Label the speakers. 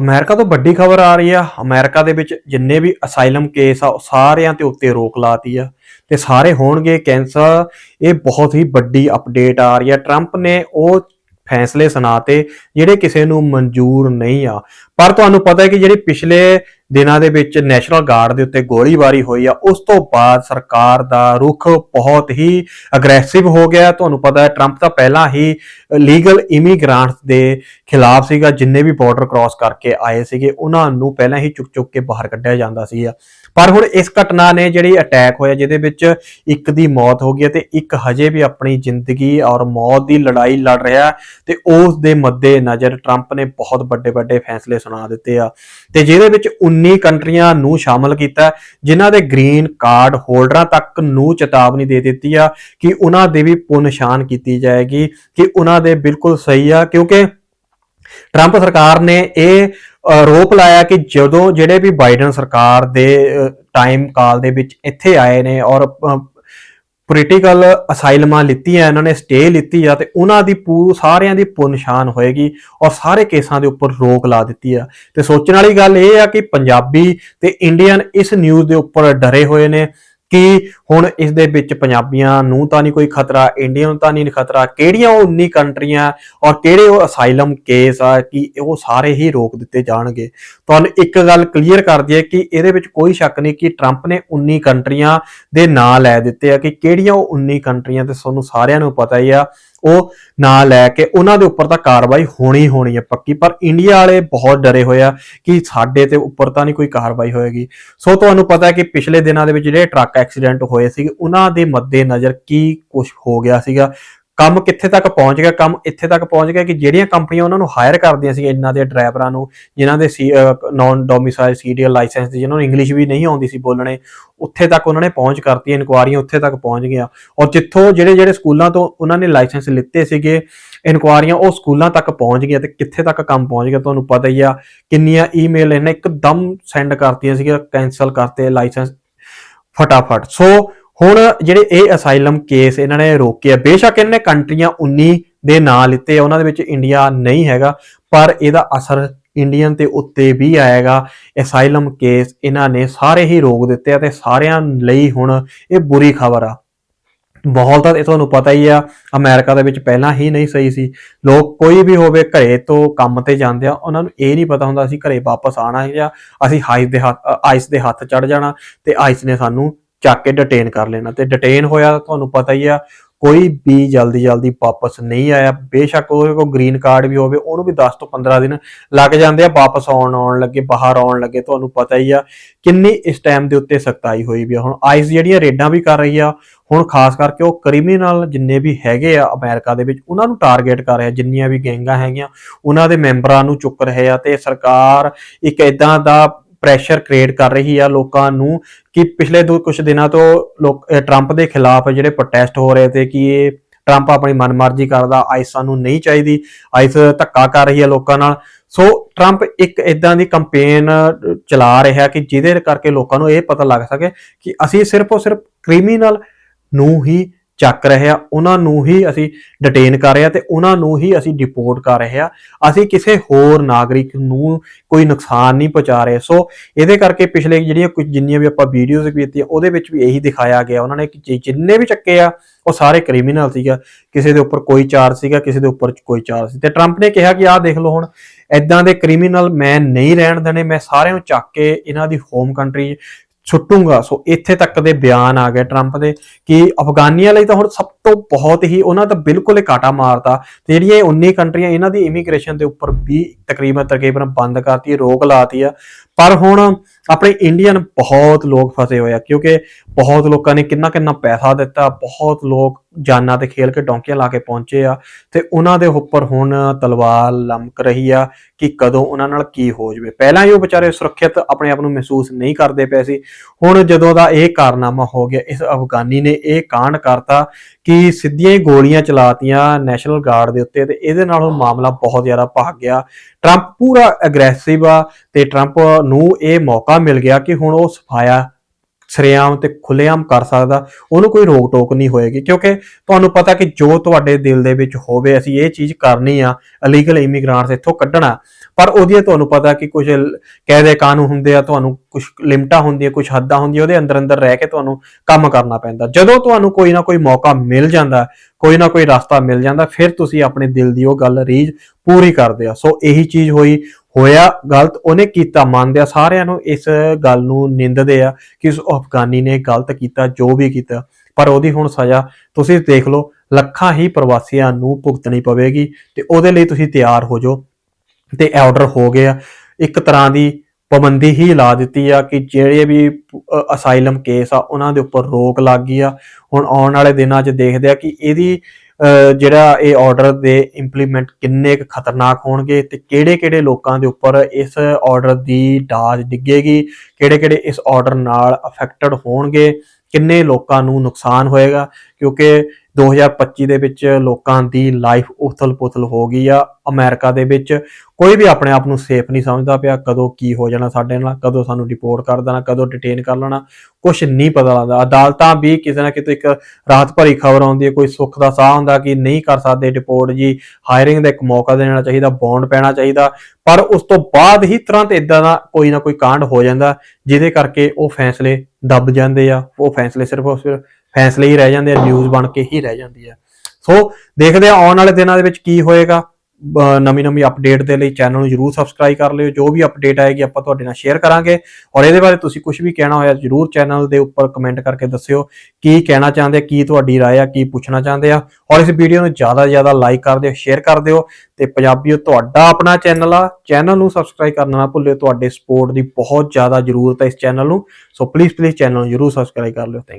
Speaker 1: America ਤੋਂ ਵੱਡੀ ਖਬਰ ਆ ਰਹੀ ਆ। ਅਮਰੀਕਾ ਦੇ ਵਿੱਚ ਜਿੰਨੇ ਵੀ ਅਸਾਈਲਮ ਕੇਸ ਆ, ਉਹ ਸਾਰਿਆਂ ਤੇ ਉੱਤੇ ਰੋਕ ਲਾਤੀ ਆ। ਤੇ ਸਾਰੇ ਹੋਣਗੇ ਕੈਂਸਰ ਇਹ ਬਹੁਤ ਹੀ ਵੱਡੀ ਅਪਡੇਟ ਆ ਰਹੀ ਆ। ਟਰੰਪ ਨੇ ਉਹ ਫੈਸਲੇ ਸੁਣਾਤੇ, ਜਿਹੜੇ ਕਿਸੇ ਨੂੰ ਮਨਜ਼ੂਰ ਨਹੀਂ ਆ। ਪਰ ਤੁਹਾਨੂੰ ਪਤਾ ਹੈ ਕਿ ਜਿਹੜੀ ਪਿਛਲੇ ਦਿਨਾਂ ਦੇ ਵਿੱਚ ਨੈਸ਼ਨਲ ਗਾਰਡ ਦੇ ਉੱਤੇ ਗੋਲੀਬਾਰੀ ਹੋਈ ਆ, ਉਸ ਤੋਂ ਬਾਅਦ ਸਰਕਾਰ ਦਾ ਰੁਖ ਬਹੁਤ ਹੀ ਅਗਰੈਸਿਵ ਹੋ ਗਿਆ। ਤੁਹਾਨੂੰ ਪਤਾ ਹੈ ਟਰੰਪ ਤਾਂ ਪਹਿਲਾਂ ਹੀ ਲੀਗਲ ਇਮੀਗ੍ਰੈਂਟਸ ਦੇ ਖਿਲਾਫ ਸੀਗਾ, ਜਿੰਨੇ ਵੀ ਬਾਰਡਰ ਕ੍ਰਾਸ ਕਰਕੇ ਆਏ ਸੀਗੇ, ਉਹਨਾਂ ਨੂੰ ਪਹਿਲਾਂ ਹੀ ਚੁੱਕ ਚੁੱਕ ਕੇ ਬਾਹਰ ਕੱਢਿਆ ਜਾਂਦਾ ਸੀਗਾ। ਪਰ ਹੁਣ ਇਸ ਘਟਨਾ ਨੇ ਜਿਹੜੀ ਅਟੈਕ ਹੋਇਆ ਜਿਹਦੇ ਵਿੱਚ ਇੱਕ ਦੀ ਮੌਤ ਹੋ ਗਈ ਹੈ ਤੇ ਇੱਕ ਹਜੇ ਵੀ ਆਪਣੀ ਜ਼ਿੰਦਗੀ ਔਰ ਮੌਤ ਦੀ ਲੜਾਈ ਲੜ ਰਿਹਾ ਹੈ ਤੇ ਉਸ ਦੇ ਮੱਦੇ ਨਜ਼ਰ ਟਰੰਪ ਨੇ ਬਹੁਤ ਵੱਡੇ ਵੱਡੇ ਫੈਸਲੇ ਸੁਣਾ ਦਿੱਤੇ ਆ। ਤੇ ਜਿਹਦੇ ਵਿੱਚ 19 ਕੰਟਰੀਆਂ ਨੂੰ ਸ਼ਾਮਲ ਕੀਤਾ ਹੈ, ਜਿਨ੍ਹਾਂ ਦੇ ਗ੍ਰੀਨ ਕਾਰਡ ਹੋਲਡਰਾਂ ਤੱਕ ਨੂੰ ਚੇਤਾਵਨੀ ਦੇ ਦਿੱਤੀ ਆ ਕਿ ਉਹਨਾਂ ਦੇ ਵੀ ਪੁ ਕੀਤੀ ਜਾਏਗੀ ਕਿ ਉਹਨਾਂ ਦੇ ਬਿਲਕੁਲ ਸਹੀ ਆ ਕਿਉਂਕਿ ਟਰੰਪ ਸਰਕਾਰ ਨੇ ਇਹ ਆਰੋਪ ਲਾਇਆ ਕਿ ਜਦੋਂ ਜਿਹੜੇ ਵੀ ਬਾਈਡਨ ਸਰਕਾਰ ਦੇ ਟਾਈਮ ਕਾਲ ਦੇ ਵਿੱਚ ਇੱਥੇ ਆਏ ਨੇ ਔਰ ਪੋਲੀਟੀਕਲ ਅਸਾਈਲਮਾਂ ਲਿੱਤੀਆਂ, ਇਹਨਾਂ ਨੇ ਸਟੇ ਲਿੱਤੀ ਆ ਤੇ ਉਹਨਾਂ ਦੀ ਪੂ, ਸਾਰਿਆਂ ਦੀ ਪੁ ਹੋਏਗੀ ਔਰ ਸਾਰੇ ਕੇਸਾਂ ਦੇ ਉੱਪਰ ਰੋਕ ਲਾ ਦਿੱਤੀ ਆ। ਤੇ ਸੋਚਣ ਵਾਲੀ ਗੱਲ ਇਹ ਆ ਕਿ ਪੰਜਾਬੀ ਤੇ ਇੰਡੀਅਨ ਇਸ ਨਿਊਜ਼ ਦੇ ਉੱਪਰ ਡਰੇ ਹੋਏ ਨੇ ਕਿ ਹੁਣ ਇਸ ਦੇ ਵਿੱਚ ਪੰਜਾਬੀਆਂ ਨੂੰ ਤਾਂ ਨਹੀਂ ਕੋਈ ਖਤਰਾ, ਇੰਡੀਆ ਨੂੰ ਤਾਂ ਨਹੀਂ ਖਤਰਾ, ਕਿਹੜੀਆਂ ਉਹ 19 ਕੰਟਰੀਆਂ ਔਰ ਕਿਹੜੇ ਉਹ ਅਸਾਈਲਮ ਕੇਸ ਆ ਕਿ ਉਹ ਸਾਰੇ ਹੀ ਰੋਕ ਦਿੱਤੇ ਜਾਣਗੇ। ਤੁਹਾਨੂੰ ਇੱਕ ਗੱਲ ਕਲੀਅਰ ਕਰ ਦਈਏ ਕਿ ਇਹਦੇ ਵਿੱਚ ਕੋਈ ਸ਼ੱਕ ਨਹੀਂ ਕਿ ਟਰੰਪ ਨੇ 19 ਕੰਟਰੀਆਂ ਦੇ ਨਾਂ ਲੈ ਦਿੱਤੇ ਆ ਕਿ ਕਿਹੜੀਆਂ ਉਹ 19 ਕੰਟਰੀਆਂ ਤੇ ਤੁਹਾਨੂੰ ਸਾਰਿਆਂ ਨੂੰ ਪਤਾ ਹੀ ਆ। ਉਹ ਨਾਂ ਲੈ ਕੇ ਉਹਨਾਂ ਦੇ ਉੱਪਰ ਤਾਂ ਕਾਰਵਾਈ ਹੋਣੀ ਹੋਣੀ ਹੈ ਪੱਕੀ, ਪਰ ਇੰਡੀਆ ਵਾਲੇ ਬਹੁਤ ਡਰੇ ਹੋਏ ਆ ਕਿ ਸਾਡੇ ਤੇ ਉੱਪਰ ਤਾਂ ਨਹੀਂ ਕੋਈ ਕਾਰਵਾਈ ਹੋਏਗੀ। ਸੋ ਤੁਹਾਨੂੰ ਪਤਾ ਹੈ ਕਿ ਪਿਛਲੇ ਦਿਨਾਂ ਦੇ ਵਿੱਚ ਜਿਹੜੇ ਟਰੱਕ ਐਕਸੀਡੈਂਟ ਹੋਏ ਸੀ ਉਹਨਾਂ ਦੇ ਮੱਦੇ ਨਜ਼ਰ ਕੀ ਕੁਝ ਹੋ ਗਿਆ ਸੀਗਾ। ਕੰਮ ਕਿੱਥੇ ਤੱਕ ਪਹੁੰਚ ਗਿਆ, ਕੰਮ ਇੱਥੇ ਤੱਕ ਪਹੁੰਚ ਗਿਆ ਕਿ ਜਿਹੜੀਆਂ ਕੰਪਨੀਆਂ ਉਹਨਾਂ ਨੂੰ ਹਾਇਰ ਕਰਦੀਆਂ ਸੀ, ਇਹਨਾਂ ਦੇ ਡਰਾਈਵਰਾਂ ਨੂੰ, ਜਿਨ੍ਹਾਂ ਦੇ ਨਾਨ ਡੋਮਿਸਾਈਲ ਸੀਰੀਅਲ ਲਾਇਸੈਂਸ ਦੀ, ਜਿਨ੍ਹਾਂ ਨੂੰ ਇੰਗਲਿਸ਼ ਵੀ ਨਹੀਂ ਆਉਂਦੀ ਸੀ ਬੋਲਣੇ, ਉੱਥੇ ਤੱਕ ਉਹਨਾਂ ਨੇ ਪਹੁੰਚ ਕਰਤੀ ਇਨਕੁਆਰੀਆਂ ਉੱਥੇ ਤੱਕ ਪਹੁੰਚ ਗਿਆ। ਔਰ ਜਿੱਥੋਂ ਜਿਹੜੇ ਜਿਹੜੇ ਸਕੂਲਾਂ ਤੋਂ ਉਹਨਾਂ ਨੇ ਲਾਇਸੈਂਸ ਲਿੱਤੇ ਸੀਗੇ ਇਨਕੁਆਰੀਆਂ ਉਹ ਸਕੂਲਾਂ ਤੱਕ ਪਹੁੰਚ ਗਈਆਂ ਤੇ ਕਿੱਥੇ ਤੱਕ ਕੰਮ ਪਹੁੰਚ ਗਿਆ ਤੁਹਾਨੂੰ ਪਤਾ ਹੀ ਆ, ਕਿੰਨੀਆਂ ਈਮੇਲ ਇਹਨੇ ਇੱਕਦਮ ਸੈਂਡ ਕਰਤੀਆਂ ਸੀਗੀਆਂ ਕੈਨਸਲ ਕਰਤੇ ਲਾਇਸੈਂਸ ਫਟਾਫਟ। ਸੋ ਹੁਣ ਜਿਹੜੇ ਇਹ ਅਸਾਈਲਮ ਕੇਸ ਇਹਨਾਂ ਨੇ ਰੋਕੇ ਆ ਬੇਸ਼ੱਕ ਇਹਨਾਂ ਨੇ ਕੰਟਰੀਆਂ 19 ਦੇ ਨਾਂ ਲਿੱਤੇ ਆ, ਉਹਨਾਂ ਦੇ ਵਿੱਚ ਇੰਡੀਆ ਨਹੀਂ ਹੈਗਾ ਪਰ ਇਹਦਾ ਅਸਰ ਇੰਡੀਅਨ ਤੇ ਉੱਤੇ ਵੀ ਆਏਗਾ। ਅਸਾਈਲਮ ਕੇਸ ਇਹਨਾਂ ਨੇ ਸਾਰੇ ਹੀ ਰੋਕ ਦਿੱਤੇ ਆ ਤੇ ਸਾਰਿਆਂ ਲਈ ਹੁਣ ਇਹ ਬੁਰੀ ਖਬਰ ਆ। ਬਹੁਤ ਤਾਂ ਇਹ ਤੁਹਾਨੂੰ ਪਤਾ ਹੀ ਆ ਅਮਰੀਕਾ ਦੇ ਵਿੱਚ ਪਹਿਲਾਂ ਹੀ ਨਹੀਂ ਸਹੀ ਸੀ। ਲੋਕ ਕੋਈ ਵੀ ਹੋਵੇ ਘਰੇ ਤੋਂ ਕੰਮ ਤੇ ਜਾਂਦੇ ਆ ਉਹਨਾਂ ਨੂੰ ਇਹ ਨਹੀਂ ਪਤਾ ਹੁੰਦਾ ਅਸੀਂ ਘਰੇ ਵਾਪਸ ਆਣਾ ਹੈ ਜਾਂ ਅਸੀਂ ਹਾਈਸ ਦੇ ਹੱਥ ਆਈਸ ਦੇ ਹੱਥ ਚੜ ਜਾਣਾ ਤੇ ਆਈਸ ਨੇ ਸਾਨੂੰ ਚੱਕ ਕੇ ਡਿਟੇਨ ਕਰ ਲੈਣਾ ਤੇ ਡਿਟੇਨ ਹੋਇਆ ਤੁਹਾਨੂੰ ਪਤਾ ਹੀ ਆ, ਕੋਈ ਵੀ ਜਲਦੀ ਜਲਦੀ ਵਾਪਸ ਨਹੀਂ ਆਇਆ, ਬੇਸ਼ੱਕ ਉਹਦੇ ਕੋਲ ਗ੍ਰੀਨ ਕਾਰਡ ਵੀ ਹੋਵੇ, ਉਹਨੂੰ ਵੀ 10 ਤੋਂ 15 ਦਿਨ ਲੱਗ ਜਾਂਦੇ ਆ, ਵਾਪਸ ਆਉਣ ਆਉਣ ਲੱਗੇ, ਬਾਹਰ ਆਉਣ ਲੱਗੇ, ਤੁਹਾਨੂੰ ਪਤਾ ਹੀ ਆ ਕਿੰਨੀ ਇਸ ਟਾਈਮ ਦੇ ਉੱਤੇ ਸਖਤਾਈ ਹੋਈ ਵੀ ਆ। ਹੁਣ ਆਈਸ ਜਿਹੜੀਆਂ ਰੇਡਾਂ ਵੀ ਕਰ ਰਹੀ ਆ, ਹੁਣ ਖਾਸ ਕਰਕੇ ਉਹ ਕ੍ਰਿਮੀਨਲ ਜਿੰਨੇ ਵੀ ਹੈਗੇ ਆ ਅਮਰੀਕਾ ਦੇ ਵਿੱਚ, ਉਹਨਾਂ ਨੂੰ ਟਾਰਗੇਟ ਕਰ ਰਿਹਾ, ਜਿੰਨੀਆਂ ਵੀ ਗੈਂਗਾਂ ਹੈਗੀਆਂ, ਉਹਨਾਂ ਦੇ ਮੈਂਬਰਾਂ ਨੂੰ ਚੁੱਕ ਰਹੇ ਆ ਤੇ ਸਰਕਾਰ ਇੱਕ ਇਦਾਂ ਦਾ ਪ੍ਰੈਸ਼ਰ ਕ੍ਰੀਏਟ ਕਰ ਰਹੀ ਆ ਲੋਕਾਂ ਨੂੰ ਕਿ ਪਿਛਲੇ ਦੋ ਕੁਝ ਦਿਨਾਂ ਤੋਂ ਲੋਕ ਟਰੰਪ ਦੇ ਖਿਲਾਫ ਜਿਹੜੇ ਪ੍ਰੋਟੈਸਟ ਹੋ ਰਹੇ ਤੇ ਕਿ ਇਹ ਟਰੰਪ ਆਪਣੀ ਮਨਮਰਜ਼ੀ ਕਰਦਾ ਆਈਸ ਸਾਨੂੰ ਨਹੀਂ ਚਾਹੀਦੀ ਆਈਸ ਧੱਕਾ ਕਰ ਰਹੀ ਹੈ ਲੋਕਾਂ ਨਾਲ। ਸੋ ਟਰੰਪ ਇੱਕ ਇਦਾਂ ਦੀ ਕੰਪੇਨ ਚਲਾ ਰਿਹਾ ਕਿ ਜਿਹਦੇ ਕਰਕੇ ਲੋਕਾਂ ਨੂੰ ਇਹ ਪਤਾ ਲੱਗ ਸਕੇ ਕਿ ਅਸੀਂ ਸਿਰਫ ਉਹ ਸਿਰਫ ਕ੍ਰਿਮੀਨਲ ਨੂੰ ਹੀ ਚੱਕ ਰਹੇ ਆ, ਉਹਨਾਂ ਨੂੰ ਹੀ ਅਸੀਂ ਡਿਟੇਨ ਕਰ ਰਹੇ ਆ ਤੇ ਉਹਨਾਂ ਨੂੰ ਹੀ ਅਸੀਂ ਡਿਪੋਰਟ ਕਰ ਰਹੇ ਆ। ਅਸੀਂ ਕਿਸੇ ਹੋਰ ਨਾਗਰਿਕ ਨੂੰ ਕੋਈ ਨੁਕਸਾਨ ਨਹੀਂ ਪਹੁੰਚਾ ਰਹੇ। ਸੋ ਇਹਦੇ ਕਰਕੇ ਪਿਛਲੇ ਜਿਹੜੀਆਂ ਕੁਝ ਜਿੰਨੀਆਂ ਵੀ ਆਪਾਂ ਵੀਡੀਓਜ਼ ਕੀਤੀਆਂ, ਉਹਦੇ ਵਿੱਚ ਵੀ ਇਹੀ ਦਿਖਾਇਆ ਗਿਆ। ਉਹਨਾਂ ਨੇ ਕਿ ਜਿੰਨੇ ਵੀ ਚੱਕੇ ਆ, ਉਹ ਸਾਰੇ ਕ੍ਰਿਮੀਨਲ ਸੀਗਾ। ਕਿਸੇ ਦੇ ਉੱਪਰ ਕੋਈ ਚਾਰਜ ਸੀਗਾ, ਕਿਸੇ ਦੇ ਉੱਪਰ ਕੋਈ ਚਾਰਜ ਸੀ। ਤੇ ਟਰੰਪ ਨੇ ਕਿਹਾ ਕਿ ਆਹ ਦੇਖ ਲਓ ਹੁਣ ਐਦਾਂ ਦੇ ਕ੍ਰਿਮੀਨਲ ਮੈਂ ਨਹੀਂ ਰਹਿਣ ਦੇਣੇ, ਮੈਂ ਸਾਰਿਆਂ ਨੂੰ ਚੱਕ ਕੇ ਇਹਨਾਂ ਦੀ ਹੋਮ ਕੰਟਰੀ ਛੁੱਟੂਗਾ। ਸੋ ਇੱਥੇ ਤੱਕ ਦੇ ਬਿਆਨ ਆ ਗਏ ਟਰੰਪ ਦੇ ਕਿ ਅਫਗਾਨੀਆਂ ਲਈ ਤਾਂ ਹੁਣ ਸਭ ਤੋਂ ਬਹੁਤ ਹੀ ਉਹਨਾਂ ਦਾ ਬਿਲਕੁਲ ਹੀ ਕਾਟਾ ਮਾਰਤਾ। ਤੇ ਜਿਹੜੀਆਂ ਇਹ 19 ਕੰਟਰੀਆਂ ਇਹਨਾਂ ਦੀ ਇਮੀਗ੍ਰੇਸ਼ਨ ਦੇ ਉੱਪਰ ਵੀ ਤਕਰੀਬਨ ਤਕਰੀਬਨ ਬੰਦ ਕਰਤੀ, ਰੋਕ ਲਾਤੀ ਆ। ਪਰ ਹੁਣ ਆਪਣੇ ਇੰਡੀਅਨ ਬਹੁਤ ਲੋਕ ਫਸੇ ਹੋਏ ਆ, ਕਿਉਂਕਿ ਬਹੁਤ ਲੋਕਾਂ ਨੇ ਕਿੰਨਾ ਕਿੰਨਾ ਪੈਸਾ ਦਿੱਤਾ, ਬਹੁਤ ਲੋਕ ਜਾਨਾਂ ਤੇ ਖੇਲ ਕੇ ਡੌਂਕੀਆਂ ਲਾ ਕੇ ਪਹੁੰਚੇ ਆ, ਤੇ ਉਹਨਾਂ ਦੇ ਉੱਪਰ ਹੁਣ ਤਲਵਾਰ ਲਮਕ ਰਹੀ ਆ ਕਿ ਕਦੋਂ ਉਹਨਾਂ ਨਾਲ ਕੀ ਹੋ ਜਵੇ। ਪਹਿਲਾਂ ਹੀ ਉਹ ਵਿਚਾਰੇ ਸੁਰੱਖਿਅਤ ਆਪਣੇ ਆਪ ਨੂੰ ਮਹਿਸੂਸ ਨਹੀਂ ਕਰਦੇ ਪਏ ਸੀ। ਹੁਣ ਜਦੋਂ ਦਾ ਇਹ ਕਾਰਨਾਮਾ ਹੋ ਗਿਆ, ਇਸ ਅਫਗਾਨੀ ਨੇ ਇਹ ਕਾਂਡ ਕਰਤਾ ਕਿ ਸਿੱਧੀਆਂ ਹੀ ਗੋਲੀਆਂ ਚਲਾਤੀਆਂ ਨੈਸ਼ਨਲ ਗਾਰਡ ਦੇ ਉੱਤੇ ਤੇ ਇਹਦੇ ਨਾਲ ਉਹ ਮਾਮਲਾ ਬਹੁਤ ਜ਼ਿਆਦਾ ਭਾਗ ਗਿਆ। ਟਰੰਪ ਪੂਰਾ ਐਗਰੈਸਿਵ ਆ ਤੇ ਟਰੰਪ ਨੂੰ ਇਹ ਮੌਕਾ ਮਿਲ ਗਿਆ ਕਿ ਹੁਣ ਉਹ ਸਫਾਇਆ ਸਰੇਆਮ ਤੇ ਖੁੱਲੇਆਮ ਕਰ ਸਕਦਾ, ਉਹਨੂੰ ਕੋਈ ਰੋਕ ਟੋਕ ਨਹੀਂ ਹੋਏਗੀ। ਕਿਉਂਕਿ ਤੁਹਾਨੂੰ ਪਤਾ ਕਿ ਜੋ ਤੁਹਾਡੇ ਦਿਲ ਦੇ ਵਿੱਚ ਹੋਵੇ, ਅਸੀਂ ਇਹ ਚੀਜ਼ ਕਰਨੀ ਆ ਇਲੀਗਲ ਇਮੀਗ੍ਰੈਂਟਸ ਇੱਥੋਂ ਕੱਢਣਾ। ਪਰ ਉਹਦੀਆਂ ਤੁਹਾਨੂੰ ਪਤਾ ਕਿ ਕੁਝ ਕਾਇਦੇ ਕਾਨੂੰਨ ਹੁੰਦੇ ਆ, ਤੁਹਾਨੂੰ ਕੁਝ ਲਿਮਟਾਂ ਹੁੰਦੀਆਂ, ਕੁਝ ਹੱਦਾਂ ਹੁੰਦੀਆਂ, ਉਹਦੇ ਅੰਦਰ ਅੰਦਰ ਰਹਿ ਕੇ ਤੁਹਾਨੂੰ ਕੰਮ ਕਰਨਾ ਪੈਂਦਾ। ਜਦੋਂ ਤੁਹਾਨੂੰ ਕੋਈ ਨਾ ਕੋਈ ਮੌਕਾ ਮਿਲ ਜਾਂਦਾ, ਕੋਈ ਨਾ ਕੋਈ ਰਸਤਾ ਮਿਲ ਜਾਂਦਾ, ਫਿਰ ਤੁਸੀਂ ਆਪਣੇ ਦਿਲ ਦੀ ਉਹ ਗੱਲ ਰੀਝ ਪੂਰੀ ਕਰਦੇ ਆ। ਸੋ ਇਹੀ ਚੀਜ਼ ਹੋਈ। ਹੋਇਆ, ਗਲਤ ਉਹਨੇ ਕੀਤਾ ਮੰਨਦੇ ਆ ਸਾਰਿਆਂ ਨੂੰ ਇਸ ਗੱਲ ਨੂੰ ਨਿੰਦਦੇ ਆ ਕਿ ਉਸ ਅਫਗਾਨੀ ਨੇ ਗਲਤ ਕੀਤਾ, ਜੋ ਵੀ ਕੀਤਾ। ਪਰ ਉਹਦੀ ਹੁਣ ਸਜ਼ਾ ਤੁਸੀਂ ਦੇਖ ਲਓ, ਲੱਖਾਂ ਹੀ ਪ੍ਰਵਾਸੀਆਂ ਨੂੰ ਭੁਗਤਣੀ ਪਵੇਗੀ ਤੇ ਉਹਦੇ ਲਈ ਤੁਸੀਂ ਤਿਆਰ ਹੋ ਜਾਓ। ਤੇ ਆਰਡਰ ਹੋ ਗਿਆ। ਇੱਕ ਤਰ੍ਹਾਂ ਦੀ ਪਾਬੰਦੀ ਹੀ ਲਾ ਦਿੱਤੀ ਆ ਕਿ ਜਿਹੜੇ ਵੀ ਅਸਾਈਲਮ ਕੇਸ ਆ, ਉਹਨਾਂ ਦੇ ਉੱਪਰ ਰੋਕ ਲੱਗ ਗਈ ਆ। ਹੁਣ ਆਉਣ ਵਾਲੇ ਦਿਨਾਂ 'ਚ ਦੇਖਦੇ ਆ ਕਿ ਇਹਦੀ ਜਿਹੜਾ ਇਹ ਆਰਡਰ ਦੇ ਇੰਪਲੀਮੈਂਟ ਕਿੰਨੇ ਕੁ ਖਤਰਨਾਕ ਹੋਣਗੇ ਤੇ ਕਿਹੜੇ-ਕਿਹੜੇ ਲੋਕਾਂ ਦੇ ਉੱਪਰ ਇਸ ਆਰਡਰ ਦੀ ਡਾਜ ਡਿੱਗੇਗੀ ਕਿਹੜੇ-ਕਿਹੜੇ ਇਸ ਆਰਡਰ ਨਾਲ ਅਫੈਕਟਡ ਹੋਣਗੇ, ਕਿੰਨੇ ਲੋਕਾਂ ਨੂੰ ਨੁਕਸਾਨ ਹੋਏਗਾ, ਕਿਉਂਕਿ 2025 ਦੇ ਵਿੱਚ ਲੋਕਾਂ ਦੀ ਲਾਈਫ ਉਥਲ-ਪੁਥਲ ਹੋ ਗਈ ਆ। ਅਮਰੀਕਾ ਦੇ ਵਿੱਚ ਕੋਈ ਵੀ ਆਪਣੇ ਆਪ ਨੂੰ ਸੇਫ ਨਹੀਂ ਸਮਝਦਾ ਪਿਆ ਕਦੋਂ ਕੀ ਹੋ ਜਾਣਾ ਸਾਡੇ ਨਾਲ, ਕਦੋਂ ਸਾਨੂੰ ਡਿਪੋਰਟ ਕਰ ਦੇਣਾ, ਕਦੋਂ ਡਿਟੇਨ ਕਰ ਲੈਣਾ ਕੁਝ ਨਹੀਂ ਪਤਾ ਲੱਗਦਾ। ਅਦਾਲਤਾਂ ਵੀ ਕਿਸੇ ਨਾ ਕਿਤੇ ਇੱਕ ਰਾਤ ਭਰੀ ਖਬਰ ਆਉਂਦੀ ਹੈ, ਕੋਈ ਸੁੱਖ ਦਾ ਸਾਹ ਹੁੰਦਾ ਕਿ ਨਹੀਂ ਕਰ ਸਕਦੇ ਡਿਪੋਰਟ ਜੀ। ਹਾਇਰਿੰਗ ਦਾ ਇੱਕ ਮੌਕਾ ਦੇਣਾ ਚਾਹੀਦਾ ਬੌਂਡ ਪੈਣਾ ਚਾਹੀਦਾ, ਪਰ ਉਸ ਤੋਂ ਬਾਅਦ ਹੀ ਤੁਰੰਤ ਇਦਾਂ ਦਾ ਕੋਈ ਨਾ ਕੋਈ ਕਾਂਡ ਹੋ ਜਾਂਦਾ, ਜਿਹਦੇ ਕਰਕੇ ਉਹ ਫੈਸਲੇ ਦੱਬ ਜਾਂਦੇ ਆ। ਉਹ ਫੈਸਲੇ ਸਿਰਫ ਸਿਰਫ ਫੈਸਲੇ ਹੀ ਰਹਿ ਜਾਂਦੇ ਆ ਨਿਊਜ਼ ਬਣ ਕੇ ਹੀ ਰਹਿ ਜਾਂਦੀ ਆ ਸੋ ਦੇਖਦੇ ਆ ਆਉਣ ਵਾਲੇ ਦਿਨਾਂ ਦੇ ਵਿੱਚ ਕੀ ਹੋਏਗਾ ਨਵੀਂ ਨਵੀਂ ਅਪਡੇਟ ਦੇ ਲਈ ਚੈਨਲ ਨੂੰ ਜਰੂਰ ਸਬਸਕ੍ਰਾਈਬ ਕਰ ਲਿਓ ਜੋ ਵੀ ਅਪਡੇਟ ਆਏਗੀ ਆਪਾਂ ਤੁਹਾਡੇ ਨਾਲ ਸ਼ੇਅਰ ਕਰਾਂਗੇ ਔਰ ਇਹਦੇ ਬਾਰੇ ਤੁਸੀਂ ਕੁਝ ਵੀ ਕਹਿਣਾ ਹੋਇਆ ਜਰੂਰ ਚੈਨਲ ਦੇ ਉੱਪਰ ਕਮੈਂਟ ਕਰਕੇ ਦੱਸਿਓ ਕੀ ਕਹਿਣਾ ਚਾਹੁੰਦੇ ਆ ਕੀ ਤੁਹਾਡੀ رائے ਆ ਕੀ ਪੁੱਛਣਾ ਚਾਹੁੰਦੇ ਆ ਔਰ ਇਸ ਵੀਡੀਓ ਨੂੰ ਜ਼ਿਆਦਾ ਤੋਂ ਜ਼ਿਆਦਾ ਲਾਈਕ ਕਰ ਦਿਓ ਸ਼ੇਅਰ ਕਰ ਦਿਓ ਤੇ ਪੰਜਾਬੀਓ ਤੁਹਾਡਾ ਆਪਣਾ ਚੈਨਲ ਆ ਚੈਨਲ ਨੂੰ ਸਬਸਕ੍ਰਾਈਬ ਕਰਨਾ ਨਾ ਭੁੱਲਿਓ ਤੁਹਾਡੇ ਸਪੋਰਟ ਦੀ ਬਹੁਤ ਜ਼ਿਆਦਾ ਜ਼ਰੂਰਤ ਹੈ ਇਸ ਚੈਨਲ ਨੂੰ ਸੋ ਪਲੀਜ਼ ਪਲੀਜ਼ ਚੈਨਲ ਨੂੰ ਜਰੂਰ ਸਬਸਕ੍ਰਾਈਬ ਕਰ ਲਿਓ Thank you.